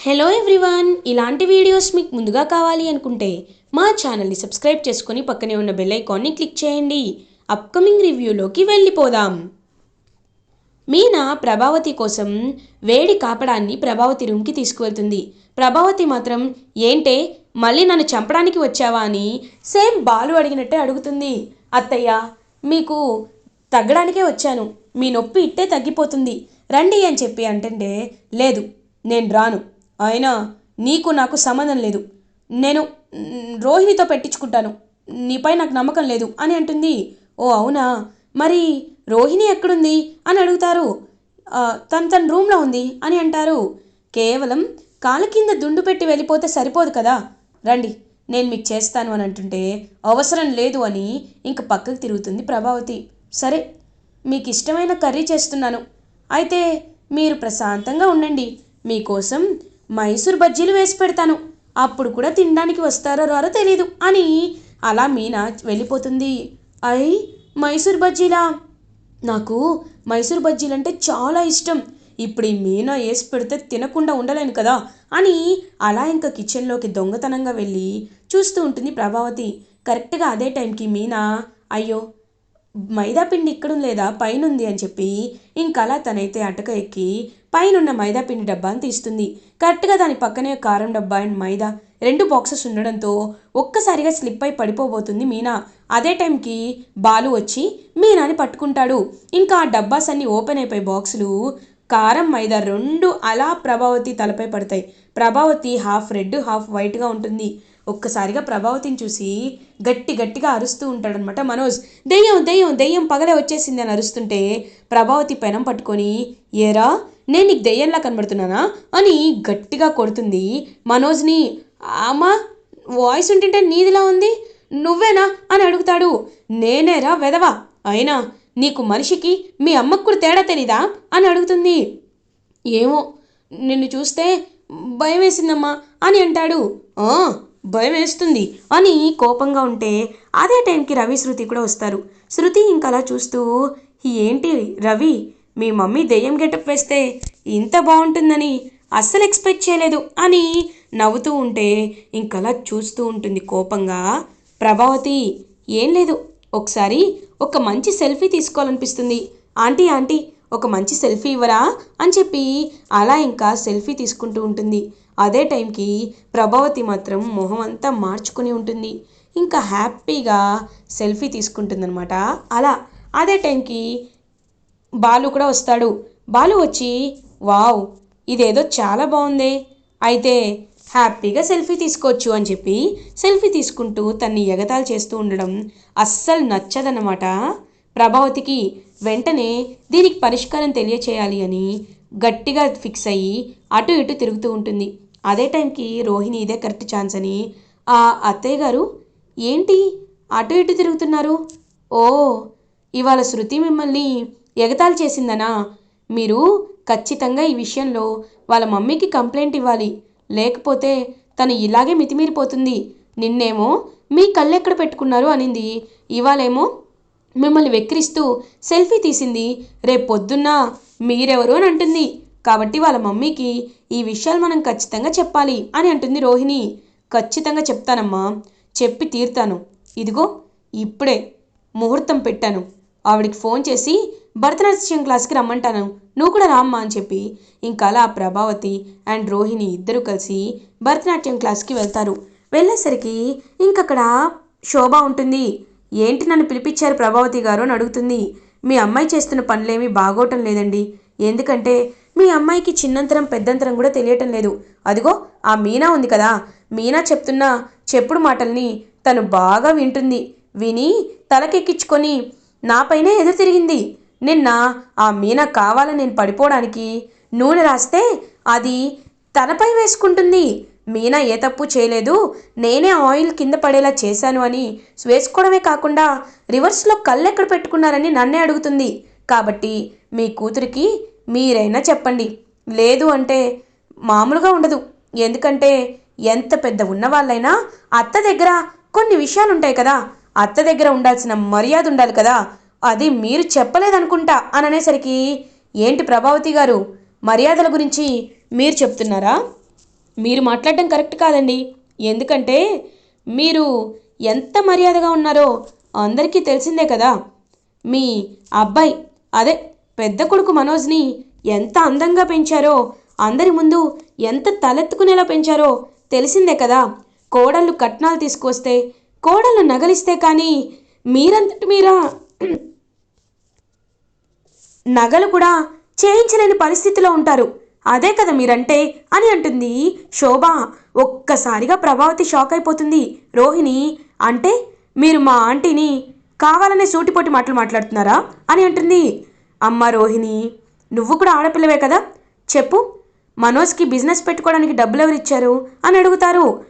Hello everyone ఇలాంటి videos మీకు ముందుగా కావాలి అనుకుంటే మా ఛానల్ని సబ్స్క్రైబ్ చేసుకొని పక్కనే ఉన్న బెల్ ఐకాన్ని క్లిక్ చేయండి. అప్కమింగ్ రివ్యూలోకి వెళ్ళిపోదాం. మీనా ప్రభావతి కోసం వేడి కాపడాన్ని ప్రభావతి రూమ్కి తీసుకువెళ్తుంది. ప్రభావతి మాత్రం ఏంటే మళ్ళీ నన్ను చంపడానికి వచ్చావా? అని సేమ్ బాలు అడిగినట్టే అడుగుతుంది. అత్తయ్య మీకు తగ్గడానికే వచ్చాను. మీ నొప్పి ఇట్టే తగ్గిపోతుంది. రండి అని చెప్పి అంటుంటే లేదు నేను రాను. అయినా నీకు నాకు సంబంధం లేదు. నేను రోహిణితో పెట్టించుకుంటాను. నీపై నాకు నమ్మకం లేదు అని అంటుంది. ఓ అవునా? మరి రోహిణి ఎక్కడుంది? అని అడుగుతారు. తను తన రూమ్లో ఉంది అని అంటారు. కేవలం కాలు కింద దుండు పెట్టి వెళ్ళిపోతే సరిపోదు కదా. రండి నేను మీకు చేస్తాను అని అంటుంటే అవసరం లేదు అని ఇంక పక్కకు తిరుగుతుంది ప్రభావతి. సరే మీకు ఇష్టమైన కర్రీ చేస్తున్నాను. అయితే మీరు ప్రశాంతంగా ఉండండి. మీకోసం మైసూర్ బజ్జీలు వేసి పెడతాను. అప్పుడు కూడా తినడానికి వస్తారో రారో తెలీదు. అని అలా మీనా వెళ్ళిపోతుంది. అయ్ మైసూర్ బజ్జీలా? నాకు మైసూర్ బజ్జీలంటే చాలా ఇష్టం. ఇప్పుడు ఈ మీనా వేసి పెడితే తినకుండా ఉండలేను కదా? అని అలా ఇంకా కిచెన్లోకి దొంగతనంగా వెళ్ళి చూస్తూ ఉంటుంది ప్రభావతి. కరెక్ట్గా అదే టైంకి మీనా అయ్యో మైదా పిండి ఇక్కడ లేదా? పైన ఉంది అని చెప్పి ఇంకలా తనైతే అటక ఎక్కి పైనున్న మైదా పిండి డబ్బాను తీస్తుంది. కరెక్ట్గా దాని పక్కనే కారం డబ్బా అండ్ మైదా. రెండు బాక్సెస్ ఉండడంతో ఒక్కసారిగా స్లిప్ అయి పడిపోబోతుంది మీనా. అదే టైంకి బాలు వచ్చి మీనాని పట్టుకుంటాడు. ఇంకా ఆ డబ్బాస్ అన్ని ఓపెన్ అయిపోయి బాక్సులు కారం మైదా రెండు అలా ప్రభావతి తలపై పడతాయి. ప్రభావతి హాఫ్ రెడ్ హాఫ్ వైట్గా ఉంటుంది. ఒక్కసారిగా ప్రభావతిని చూసి గట్టి గట్టిగా అరుస్తూ ఉంటాడనమాట మనోజ్. దెయ్యం దెయ్యం దెయ్యం పగలే వచ్చేసింది అని అరుస్తుంటే ప్రభావతి పెనం పట్టుకొని ఏరా నేను నీకు దెయ్యంలా కనబడుతున్నానా? అని గట్టిగా కొడుతుంది మనోజ్ని. అమ్మా వాయిస్ ఉంటుంటే నీదిలా ఉంది? నువ్వేనా? అని అడుగుతాడు. నేనేరా వెదవా అయినా నీకు మనిషికి మీ అమ్మకు కూడా తేడా తెలీదా? అని అడుగుతుంది. ఏమో నిన్ను చూస్తే భయం వేసిందమ్మా అని అంటాడు. "ఆ, భయం వేస్తుంది అని కోపంగా ఉంటే అదే టైంకి రవి శృతి కూడా వస్తారు. శృతి ఇంకలా చూస్తూ ఏంటి రవి? మీ మమ్మీ దెయ్యం గెటప్ వేస్తే ఇంత బాగుంటుందని అస్సలు ఎక్స్పెక్ట్ చేయలేదు అని నవ్వుతూ ఉంటే ఇంకలా చూస్తూ ఉంటుంది కోపంగా. ప్రభావతి ఏం లేదు. ఒకసారి ఒక మంచి సెల్ఫీ తీసుకోవాలనిపిస్తుంది. ఆంటీ ఆంటీ ఒక మంచి సెల్ఫీ ఇవ్వరా అని చెప్పి అలా ఇంకా సెల్ఫీ తీసుకుంటూ ఉంటుంది. అదే టైంకి ప్రభావతి మాత్రం మొహం అంతా మార్చుకుని ఉంటుంది. ఇంకా హ్యాపీగా సెల్ఫీ తీసుకుంటుందన్నమాట. అలా అదే టైంకి బాలు కూడా వస్తాడు. బాలు వచ్చి వావ్ ఇదేదో చాలా బాగుంది. అయితే హ్యాపీగా సెల్ఫీ తీసుకోవచ్చు అని చెప్పి సెల్ఫీ తీసుకుంటూ తన్ని ఎగతాళి చేస్తూ ఉండడం అస్సలు నచ్చదన్నమాట. ప్రభావతికి వెంటనే దీనికి పరిష్కారం తెలియచేయాలి అని గట్టిగా ఫిక్స్ అయ్యి అటు ఇటు తిరుగుతూ ఉంటుంది. అదే టైంకి రోహిణి ఇదే కరెక్ట్ ఛాన్స్ అని ఆ అత్తయ్య గారు ఏంటి అటు ఇటు తిరుగుతున్నారు? ఓ ఇవాళ శృతి మిమ్మల్ని ఎగతాళి చేసిందనా? మీరు ఖచ్చితంగా ఈ విషయంలో వాళ్ళ మమ్మీకి కంప్లైంట్ ఇవ్వాలి. లేకపోతే తను ఇలాగే మితిమీరిపోతుంది. నిన్నేమో మీ కళ్ళెక్కడ పెట్టుకున్నారు అనింది. ఇవాళేమో మిమ్మల్ని వెక్కిరిస్తూ సెల్ఫీ తీసింది. రేపు పొద్దున్న మీరెవరు అని అంటుంది. కాబట్టి వాళ్ళ మమ్మీకి ఈ విషయాలు మనం ఖచ్చితంగా చెప్పాలి అని అంటుంది రోహిణి. ఖచ్చితంగా చెప్తానమ్మా. చెప్పి తీరుతాను. ఇదిగో ఇప్పుడే ముహూర్తం పెట్టాను. ఆవిడికి ఫోన్ చేసి భరతనాట్యం క్లాస్కి రమ్మంటాను. నువ్వు కూడా రామ్మా అని చెప్పి ఇంకా అలా ప్రభావతి అండ్ రోహిణి ఇద్దరు కలిసి భరతనాట్యం క్లాస్కి వెళ్తారు. వెళ్ళేసరికి ఇంకక్కడ శోభ ఉంటుంది. ఏంటి నన్ను పిలిపించారు ప్రభావతి గారు అని అడుగుతుంది. మీ అమ్మాయి చేస్తున్న పనులేమీ బాగోటం లేదండి. ఎందుకంటే మీ అమ్మాయికి చిన్నంతరం పెద్దంతరం కూడా తెలియటం లేదు. అదిగో ఆ మీనా ఉంది కదా. మీనా చెప్తున్న చెప్పుడు మాటల్ని తను బాగా వింటుంది. విని తలకెక్కించుకొని నాపైనే ఎదురు తిరిగింది. నిన్న ఆ మీన కావాలని నేను పడిపోవడానికి నూనె రాస్తే అది తనపై వేసుకుంటుంది. మీనా ఏ తప్పు చేయలేదు. నేనే ఆయిల్ కింద పడేలా చేశాను అని వేసుకోవడమే కాకుండా రివర్స్లో కళ్ళు ఎక్కడ పెట్టుకున్నారని నన్నే అడుగుతుంది. కాబట్టి మీ కూతురికి మీరైనా చెప్పండి. లేదు అంటే మామూలుగా ఉండదు. ఎందుకంటే ఎంత పెద్ద ఉన్నవాళ్ళైనా అత్త దగ్గర కొన్ని విషయాలు ఉంటాయి కదా. అత్త దగ్గర ఉండాల్సిన మర్యాద ఉండాలి కదా. అది మీరు చెప్పలేదనుకుంటా అని అనేసరికి ఏంటి ప్రభావతి గారు మర్యాదల గురించి మీరు చెప్తున్నారా? మీరు మాట్లాడడం కరెక్ట్ కాదండి. ఎందుకంటే మీరు ఎంత మర్యాదగా ఉన్నారో అందరికీ తెలిసిందే కదా. మీ అబ్బాయి అదే పెద్ద కొడుకు మనోజ్ని ఎంత అందంగా పెంచారో అందరి ముందు ఎంత తలెత్తుకునేలా పెంచారో తెలిసిందే కదా. కోడళ్ళు కట్నాలు తీసుకొస్తే కోడళ్ళు నగలిస్తే కానీ మీరంతటి మీరా నగలు కూడా చేయించలేని పరిస్థితిలో ఉంటారు. అదే కదా మీరంటే అని అంటుంది శోభ. ఒక్కసారిగా ప్రభావతి షాక్ అయిపోతుంది. రోహిణి అంటే మీరు మా ఆంటీని కావాలనే సూటిపోటి మాటలు మాట్లాడుతున్నారా? అని అంటుంది. అమ్మ రోహిణి నువ్వు కూడా ఆడపిల్లవే కదా? చెప్పు. మనోజ్కి బిజినెస్ పెట్టుకోవడానికి డబ్బులు ఎవరు ఇచ్చారు? అని అడుగుతారు.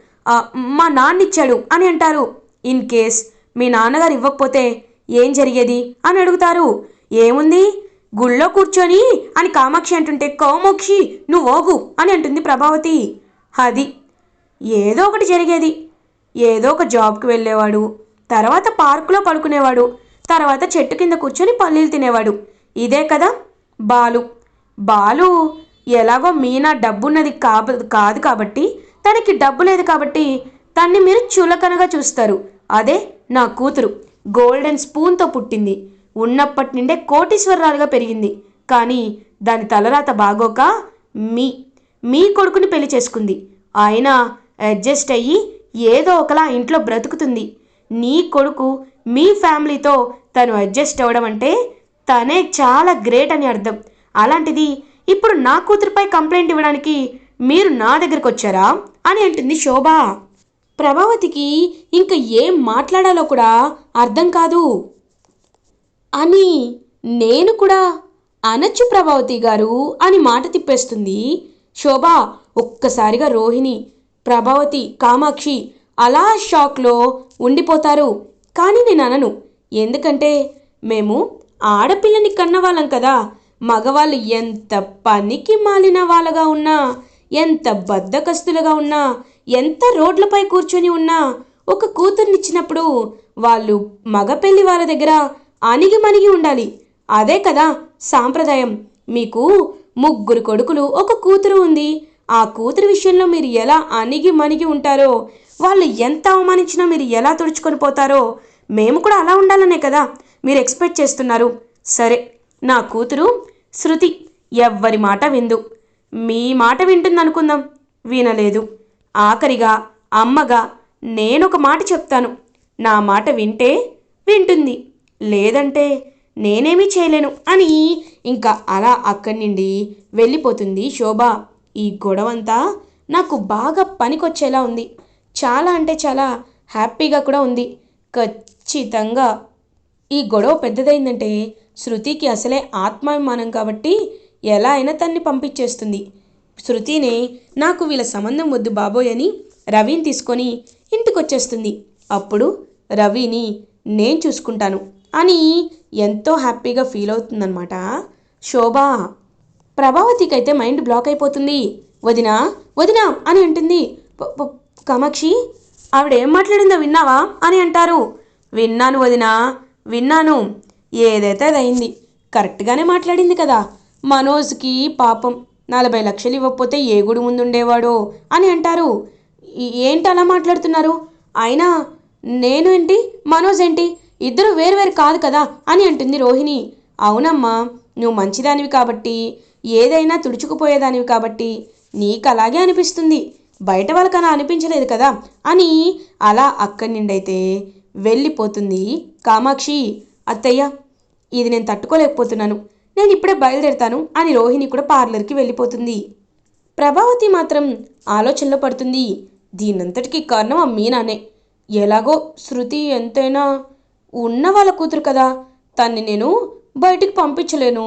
మా నాన్న ఇచ్చాడు అని అంటారు. ఇన్ కేస్ మీ నాన్నగారు ఇవ్వకపోతే ఏం జరిగేది? అని అడుగుతారు. ఏముంది? గుళ్ళో కూర్చొని అని కామాక్షి అంటుంటే కౌమోక్షి నువ్వు అని అంటుంది ప్రభావతి. అది ఏదో ఒకటి జరిగేది. ఏదో ఒక జాబ్కి వెళ్ళేవాడు తర్వాత పార్కులో పడుకునేవాడు తర్వాత చెట్టు కింద కూర్చొని పల్లీలు తినేవాడు. ఇదే కదా బాలు. బాలు ఎలాగో మీనా డబ్బున్నది కాబ కాదు కాబట్టి తనకి డబ్బు లేదు కాబట్టి తన్ని మీరు చులకనగా చూస్తారు. అదే నా కూతురు గోల్డెన్ స్పూన్తో పుట్టింది. ఉన్నప్పటి నుండే కోటీశ్వరరాలుగా పెరిగింది. కానీ దాని తలరాత బాగోక మీ మీ కొడుకుని పెళ్ళి చేసుకుంది. ఆయన అడ్జస్ట్ అయ్యి ఏదో ఒకలా ఇంట్లో బ్రతుకుతుంది. నీ కొడుకు మీ ఫ్యామిలీతో తను అడ్జస్ట్ అవ్వడం అంటే తనే చాలా గ్రేట్ అని అర్థం. అలాంటిది ఇప్పుడు నా కూతురుపై కంప్లైంట్ ఇవ్వడానికి మీరు నా దగ్గరకు వచ్చారా? అని అంటుంది శోభ. ప్రభావతికి ఇంకా ఏం మాట్లాడాలో కూడా అర్థం కాదు. అని నేను కూడా అనొచ్చు ప్రభావతి గారు అని మాట తిప్పేస్తుంది. శోభ ఒక్కసారిగా రోహిణి ప్రభావతి కామాక్షి అలా షాక్లో ఉండిపోతారు. కానీ నేను అనను. ఎందుకంటే మేము ఆడపిల్లని కన్నవాళ్ళం కదా. మగవాళ్ళు ఎంత పనికి మాలిన వాళ్ళగా ఉన్నా ఎంత బద్దకస్తులుగా ఉన్నా ఎంత రోడ్లపై కూర్చొని ఉన్నా ఒక కూతుర్నిచ్చినప్పుడు వాళ్ళు మగ పెళ్ళి వాళ్ళ దగ్గర అణిగి మణిగి ఉండాలి. అదే కదా సాంప్రదాయం. మీకు ముగ్గురు కొడుకులు ఒక కూతురు ఉంది. ఆ కూతురు విషయంలో మీరు ఎలా అణిగి మణిగి ఉంటారో వాళ్ళు ఎంత అవమానించినా మీరు ఎలా తుడుచుకొని పోతారో మేము కూడా అలా ఉండాలనే కదా మీరు ఎక్స్పెక్ట్ చేస్తున్నారు. సరే నా కూతురు శృతి ఎవ్వరి మాట విందు. మీ మాట వింటుందనుకుందాం. వినలేదు. ఆఖరిగా అమ్మగా నేనొక మాట చెప్తాను. నా మాట వింటే వింటుంది. లేదంటే నేనేమీ చేయలేను అని ఇంకా అలా అక్కడి నుండి వెళ్ళిపోతుంది శోభ. ఈ గొడవంతా నాకు బాగా పనికొచ్చేలా ఉంది. చాలా అంటే చాలా హ్యాపీగా కూడా ఉంది. ఖచ్చితంగా ఈ గొడవ పెద్దదైందంటే శృతికి అసలే ఆత్మాభిమానం కాబట్టి ఎలా అయినా తన్ని పంపించేస్తుంది. శృతినే నాకు వీళ్ళ సంబంధం వద్దు బాబోయ్ అని రవిని తీసుకొని ఇంటికొచ్చేస్తుంది. అప్పుడు రవిని నేను చూసుకుంటాను. అని ఎంతో హ్యాపీగా ఫీల్ అవుతుందన్నమాట. శోభ ప్రభావతికి అయితే మైండ్ బ్లాక్ అయిపోతుంది. వదినా వదినా అని అంటుంది. కామాక్షి ఆవిడ ఏం మాట్లాడిందో విన్నావా అని అంటారు. విన్నాను వదినా విన్నాను. ఏదైతే అది అయింది కరెక్ట్గానే మాట్లాడింది కదా. మనోజ్కి పాపం నలభై లక్షలు ఇవ్వకపోతే ఏ గుడి ముందుండేవాడో అని అంటారు. ఏంటి అలా మాట్లాడుతున్నారు? అయినా నేను ఏంటి? మనోజ్ ఏంటి? ఇద్దరు వేరువేరు కాదు కదా అని అంటుంది రోహిణి. అవునమ్మా నువ్వు మంచిదానివి కాబట్టి ఏదైనా తుడుచుకుపోయేదానివి కాబట్టి నీకు అలాగే అనిపిస్తుంది. బయట వాళ్ళకి అలా అనిపించలేదు కదా అని అలా అక్కడి నుండి అయితే వెళ్ళిపోతుంది కామాక్షి. అత్తయ్య ఇది నేను తట్టుకోలేకపోతున్నాను. నేను ఇప్పుడే బయలుదేరుతాను అని రోహిణి కూడా పార్లర్కి వెళ్ళిపోతుంది. ప్రభావతి మాత్రం ఆలోచనలో పడుతుంది. దీనంతటికీ కారణం ఆ మీనానే. ఎలాగో శృతి ఎంతైనా ఉన్న వాళ్ళ కూతురు కదా తన్ని నేను బయటికి పంపించలేను.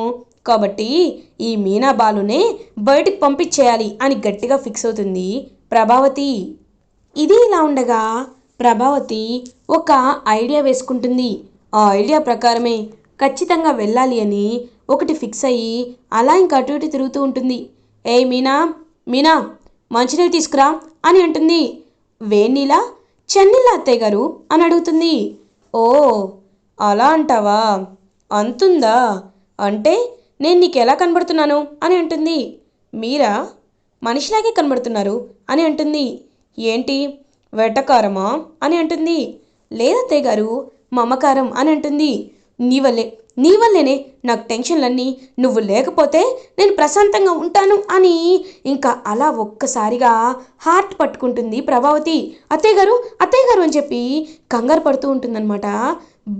కాబట్టి ఈ మీనా బాలునే బయటికి పంపించేయాలి అని గట్టిగా ఫిక్స్ అవుతుంది ప్రభావతి. ఇది ఇలా ఉండగా ప్రభావతి ఒక ఐడియా వేసుకుంటుంది. ఆ ఐడియా ప్రకారమే ఖచ్చితంగా వెళ్ళాలి అని ఒకటి ఫిక్స్ అయ్యి అలా ఇంకా అటు ఇటు తిరుగుతూ ఉంటుంది. ఏ మీనా మీనా మంచినీళ్ళు తీసుకురా అని అంటుంది. వేణీలా చెన్నీళ్ళ అత్తయ్య గారు అని అడుగుతుంది. ఓ అలా అంటావా? అంతుందా? అంటే నేను నీకు ఎలా కనబడుతున్నాను? అని అంటుంది. మీరా? మనిషిలాగే కనబడుతున్నారు? అని అంటుంది. ఏంటి? వెటకారమా? అని అంటుంది. లేదత్తయ్య గారు మమకారం? అని అంటుంది. నీ వల్లే. నీ వల్లనే నాకు టెన్షన్లన్నీ నువ్వు లేకపోతే నేను ప్రశాంతంగా ఉంటాను అని ఇంకా అలా ఒక్కసారిగా హార్ట్ పట్టుకుంటుంది ప్రభావతి. అత్తయ్య గారు అత్తయ్య గారు అని చెప్పి కంగారు పడుతూ ఉంటుందన్నమాట.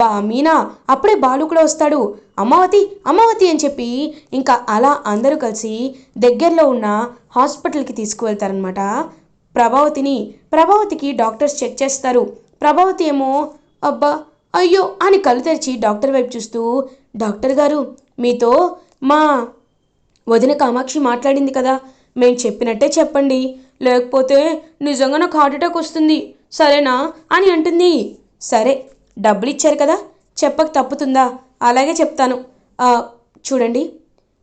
బా మీనా అప్పుడే బాలు కూడా వస్తాడు. అమావతి అమావతి అని చెప్పి ఇంకా అలా అందరూ కలిసి దగ్గరలో ఉన్న హాస్పిటల్కి తీసుకువెళ్తారనమాట ప్రభావతిని ప్రభావతికి డాక్టర్స్ చెక్ చేస్తారు. ప్రభావతి ఏమో అబ్బా అయ్యో అని కళ్ళు తెరిచి డాక్టర్ వైపు చూస్తూ డాక్టర్ గారు మీతో మా వదిన కామాక్షి మాట్లాడింది కదా మేము చెప్పినట్టే చెప్పండి. లేకపోతే నిజంగా నాకు హార్ట్ అటాక్ వస్తుంది. సరేనా? అని అంటుంది. సరే డబ్బులు ఇచ్చారు కదా చెప్పక తప్పుతుందా? అలాగే చెప్తాను. చూడండి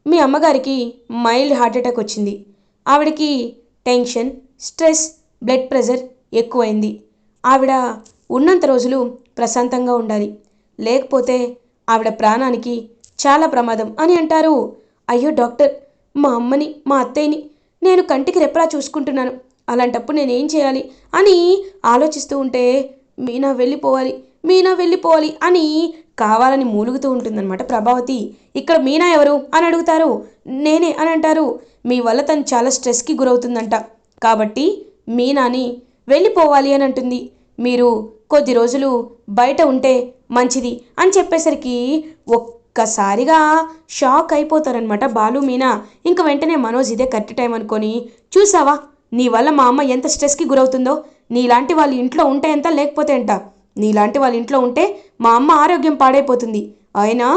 మీ అమ్మగారికి మైల్డ్ హార్ట్ అటాక్ వచ్చింది. ఆవిడకి టెన్షన్ స్ట్రెస్ బ్లడ్ ప్రెషర్ ఎక్కువైంది. ఆవిడ ఉన్నంత రోజులు ప్రశాంతంగా ఉండాలి. లేకపోతే ఆవిడ ప్రాణానికి చాలా ప్రమాదం అని అంటారు. అయ్యో డాక్టర్ మా అమ్మని మా అత్తయ్యని నేను కంటికి రెప్పలా చూసుకుంటున్నాను. అలాంటప్పుడు నేనేం చేయాలి అని ఆలోచిస్తూ ఉంటే మీనా వెళ్ళిపోవాలి మీనా వెళ్ళిపోవాలి అని కావాలని మూలుగుతూ ఉంటుందన్నమాట ప్రభావతి. ఇక్కడ మీనా ఎవరు? అని అడుగుతారు. నేనే అని అంటారు. మీ వల్ల తను చాలా స్ట్రెస్కి గురవుతుందంట. కాబట్టి మీనాని వెళ్ళిపోవాలి అని అంటుంది. మీరు కొద్ది రోజులు బయట ఉంటే మంచిది అని చెప్పేసరికి ఒక్కసారిగా షాక్ అయిపోతారనమాట బాలు మీనా. ఇంక వెంటనే మనోజ్ ఇదే కరెక్ట్ టైం అనుకొని చూసావా నీ వల్ల మా అమ్మ ఎంత స్ట్రెస్కి గురవుతుందో? నీలాంటి వాళ్ళ ఇంట్లో ఉంటే ఎంత లేకపోతే ఎంత? నీలాంటి వాళ్ళ ఇంట్లో ఉంటే మా అమ్మ ఆరోగ్యం పాడైపోతుంది. అయినా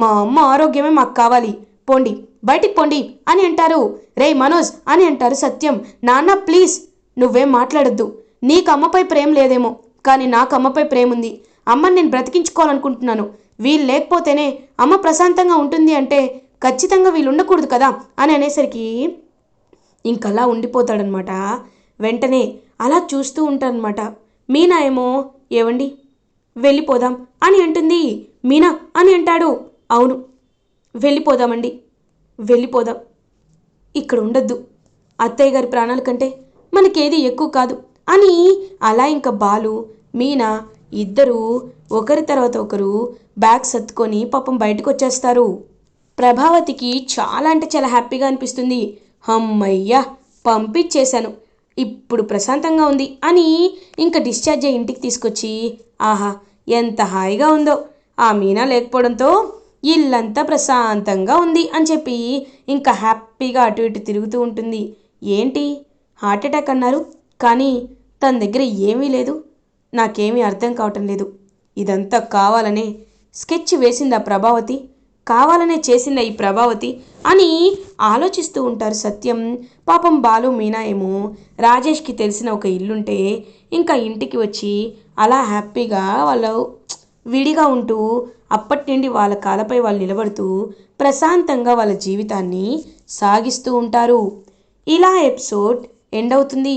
మా అమ్మ ఆరోగ్యమే మాకు కావాలి. పోండి బయటికి పోండి అని అంటారు. రే మనోజ్ అని అంటారు సత్యం. నాన్న ప్లీజ్ నువ్వేం మాట్లాడొద్దు. నీకు అమ్మపై ప్రేమ లేదేమో. కానీ నాకు అమ్మపై ప్రేమ ఉంది అమ్మని నేను బ్రతికించుకోవాలనుకుంటున్నాను. వీళ్ళు లేకపోతేనే అమ్మ ప్రశాంతంగా ఉంటుంది అంటే ఖచ్చితంగా వీళ్ళు ఉండకూడదు కదా? అని అనేసరికి ఇంకలా ఉండిపోతాడనమాట. వెంటనే అలా చూస్తూ ఉంటాడనమాట మీనా ఏమో? ఏవండి? వెళ్ళిపోదాం. అని అంటుంది. మీనా? అని అంటాడు. అవును. వెళ్ళిపోదామండి. వెళ్ళిపోదాం. ఇక్కడ ఉండద్దు. అత్తయ్య గారి ప్రాణాల కంటే మనకేది ఎక్కువ కాదు. అని అలా ఇంకా బాలు మీనా ఇద్దరూ ఒకరి తర్వాత ఒకరు బ్యాగ్ సర్దుకొని పాపం బయటకు వచ్చేస్తారు ప్రభావతికి చాలా అంటే చాలా హ్యాపీగా అనిపిస్తుంది. హమ్మయ్యా పంపించేశాను. ఇప్పుడు ప్రశాంతంగా ఉంది అని ఇంకా డిశ్చార్జ్ అయ్యి ఇంటికి తీసుకొచ్చి ఆహా ఎంత హాయిగా ఉందో. ఆ మీనా లేకపోవడంతో ఇల్లంతా ప్రశాంతంగా ఉంది అని చెప్పి ఇంకా హ్యాపీగా అటు ఇటు తిరుగుతూ ఉంటుంది. ఏంటి? హార్ట్ అటాక్ అన్నారు. కానీ తన దగ్గర ఏమీ లేదు. నాకేమీ అర్థం కావటం లేదు. ఇదంతా కావాలనే స్కెచ్ వేసిందా ప్రభావతి? కావాలనే చేసిందా ఈ ప్రభావతి? అని ఆలోచిస్తూ ఉంటారు సత్యం. పాపం బాలు మీనా ఏమో రాజేష్కి తెలిసిన ఒక ఇల్లుంటే ఇంకా ఇంటికి వచ్చి అలా హ్యాపీగా వాళ్ళు విడిగా ఉంటూ అప్పటి నుండి వాళ్ళ కాలపై వాళ్ళు నిలబడుతూ ప్రశాంతంగా వాళ్ళ జీవితాన్ని సాగిస్తూ ఉంటారు. ఇలా ఎపిసోడ్ ఎండ్ అవుతుంది.